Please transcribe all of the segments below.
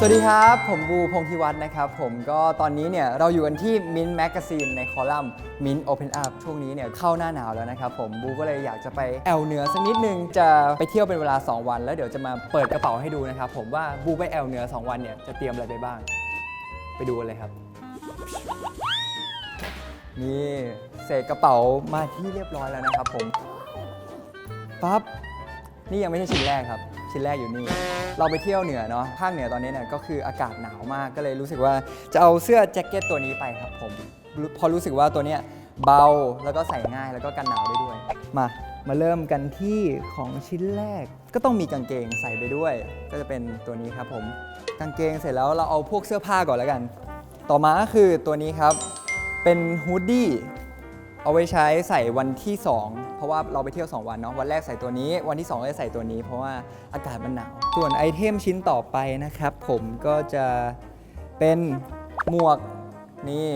สวัสดีครับ ผมบูพงษ์พิวัฒน์นะครับผมก็ตอนนี้เนี่ยเราอยู่กันที่ Mint Magazine ในคอลัมน์ Mint Open Up ช่วงนี้เนี่ยเข้าหน้าหนาวแล้วนะครับผมบูก็เลยอยากจะไปแอวเหนือสักนิดนึงจะไปเที่ยวเป็นเวลา 2 วัน แล้วเดี๋ยวจะมาเปิดกระเป๋าให้ดูนะครับผมว่าบูไปแอวเหนือ 2 วันเนี่ยจะเตรียมอะไรไปบ้าง ไปดูกันเลยครับ นี่เศษกระเป๋ามาที่เรียบร้อยแล้วนะครับผมปั๊บนี่ยังไม่ใช่ชิ้นแรกครับ ชิ้นแรกอยู่นี่ เราไปเที่ยวเหนือเนาะภาคเหนือตอนนี้เนี่ยก็คืออากาศหนาวมากก็เลยรู้สึกว่าจะเอาเสื้อแจ็คเก็ตตัวนี้ไปครับผม พอรู้สึกว่าตัวเนี้ยเบาแล้วก็ใส่ง่ายแล้วก็กันหนาวได้ด้วย มามาเริ่มกันที่ของชิ้นแรก ก็ต้องมีกางเกงใส่ไปด้วย ก็จะเป็นตัวนี้ครับผมกางเกงเสร็จแล้วเราเอาพวกเสื้อผ้าก่อนแล้วกัน ต่อมาก็คือตัวนี้ครับเป็นฮูดดี้ เอาไว้ใช้ใส่วันที่ 2 เพราะว่าเราไปเที่ยว 2 วันเนาะวันแรกใส่ตัวนี้ วันที่ 2 ก็จะใส่ตัวนี้ เพราะว่าอากาศมันหนาว ส่วนไอเทมชิ้นต่อไปนะครับ ผมก็จะเป็นหมวกนี่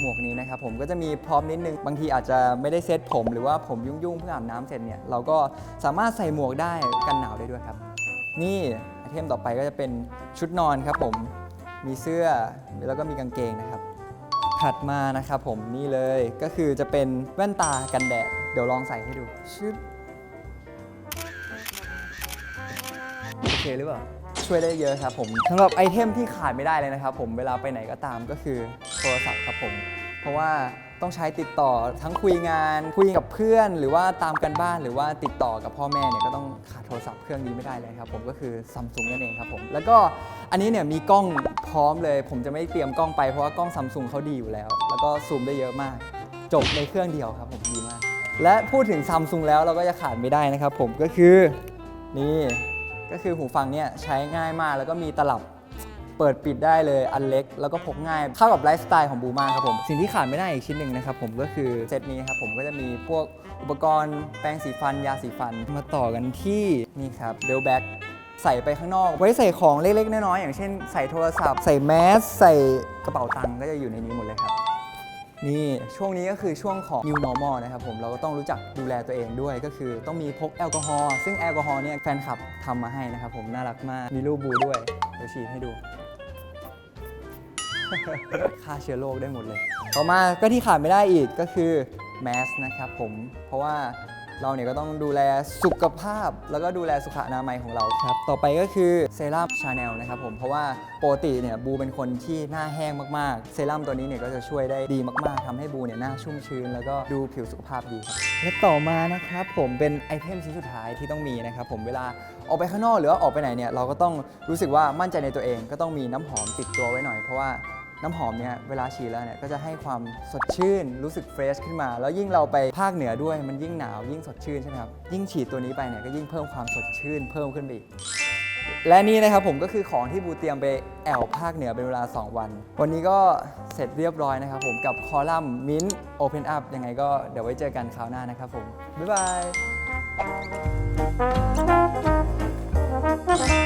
หมวกนี้นะครับผมก็จะมีพร้อมนิดนึง บางทีอาจจะไม่ได้เซตผมหรือว่าผมยุ่งๆเพื่ออาบน้ำเสร็จเนี่ยเราก็สามารถใส่หมวกได้กันหนาวได้ด้วยครับ นี่ไอเทมต่อไปก็จะเป็นชุดนอนครับผมมีเสื้อแล้วก็มีกางเกงนะครับ ถัดมานะครับผมนี่เลยก็คือจะเป็นแว่นตากันแดด เดี๋ยวลองใส่ให้ดูชึบโอเคหรือเปล่าช่วยได้เยอะครับผมสำหรับไอเทมที่ขาดไม่ได้เลยนะครับผมเวลาไปไหนก็ตามก็คือโทรศัพท์ครับผม เพราะว่า ต้องใช้ติดต่อทั้งคุยงานคุยกับเพื่อน หรือว่าตามกันบ้านหรือว่าติดต่อกับพ่อแม่เนี่ยก็ต้องขาดโทรศัพท์เครื่องนี้ไม่ได้เลยครับผมก็คือซัมซุงนั่นเองครับผมแล้วก็อันนี้เนี่ยมีกล้องพร้อมเลย ผมจะไม่เตรียมกล้องไปเพราะว่ากล้องซัมซุงเขาดีอยู่แล้ว แล้วก็ซูมได้เยอะมาก จบในเครื่องเดียวครับผมดีมาก และพูดถึงซัมซุงแล้วเราก็จะขาดไม่ได้นะครับผมก็คือนี่ก็คือหูฟังเนี่ยใช้ง่ายมากแล้วก็มีตลับ เปิดปิดได้เลยอันเล็ก แล้วก็พกง่าย เข้ากับไลฟ์สไตล์ของบูมากครับผม สิ่งที่ขาดไม่ได้อีกชิ้นหนึ่งนะครับผมก็คือเซตนี้ครับผมก็จะมีพวกอุปกรณ์แปรงสีฟันยาสีฟันมาต่อกันที่นี่ครับเบลแบ็กใส่ไปข้างนอก ไว้ใส่ของเล็กๆ น้อยๆอย่างเช่นใส่โทรศัพท์ ใส่แมสใส่กระเป๋าตังค์ก็จะอยู่ในนี้หมดเลยครับนี่ช่วงนี้ก็คือช่วงของ new normal นะครับผมเราก็ต้องรู้จักดูแลตัวเองด้วย ก็คือต้องมีพกแอลกอฮอล์ซึ่งแอลกอฮอล์เนี่ยแฟนคลับทำมาให้นะครับผมน่ารักมากมีรูปบูด้วยเดี๋ยวฉีดให้ดู ฆ่าเชื้อโรคได้หมดเลย ต่อมาก็ที่ขาดไม่ได้อีกก็คือแมสนะครับผม เพราะว่าเราเนี่ยก็ต้องดูแลสุขภาพ แล้วก็ดูแลสุขอนามัยของเราครับ ต่อไปก็คือเซรั่มชาแนลนะครับผม เพราะว่าปกติเนี่ยบูเป็นคนที่หน้าแห้งมากๆ เซรั่มตัวนี้เนี่ยก็จะช่วยได้ดีมากๆทำให้บูเนี่ยหน้าชุ่มชื้น แล้วก็ดูผิวสุขภาพดีครับ และต่อมานะครับผมเป็นไอเทมชิ้นสุดท้ายที่ต้องมีนะครับผมเวลาออกไปข้างนอกหรือว่าออกไปไหนเนี่ยเราก็ต้องรู้สึกว่ามั่นใจในตัวเอง ก็ต้องมีน้ำหอมติดตัวไว้หน่อยเพราะว่า น้ำหอมเนี่ยเวลาฉีดแล้วเนี่ยก็จะให้ความสดชื่นรู้สึกเฟรชขึ้นมา แล้วยิ่งเราไปภาคเหนือด้วยมันยิ่งหนาวยิ่งสดชื่นใช่ไหมครับยิ่งฉีดตัวนี้ไปเนี่ยก็ยิ่งเพิ่มความสดชื่นเพิ่มขึ้นไปอีกและนี่นะครับผมก็คือของที่บูเตรียมไปแอวภาคเหนือเป็นเวลา 2 วัน วันนี้ก็เสร็จเรียบร้อยนะครับผมกับคอลัมน์มิ้นโอเพนอัพยังไงก็เดี๋ยวไว้เจอกันคราวหน้านะครับผม บ๊ายบาย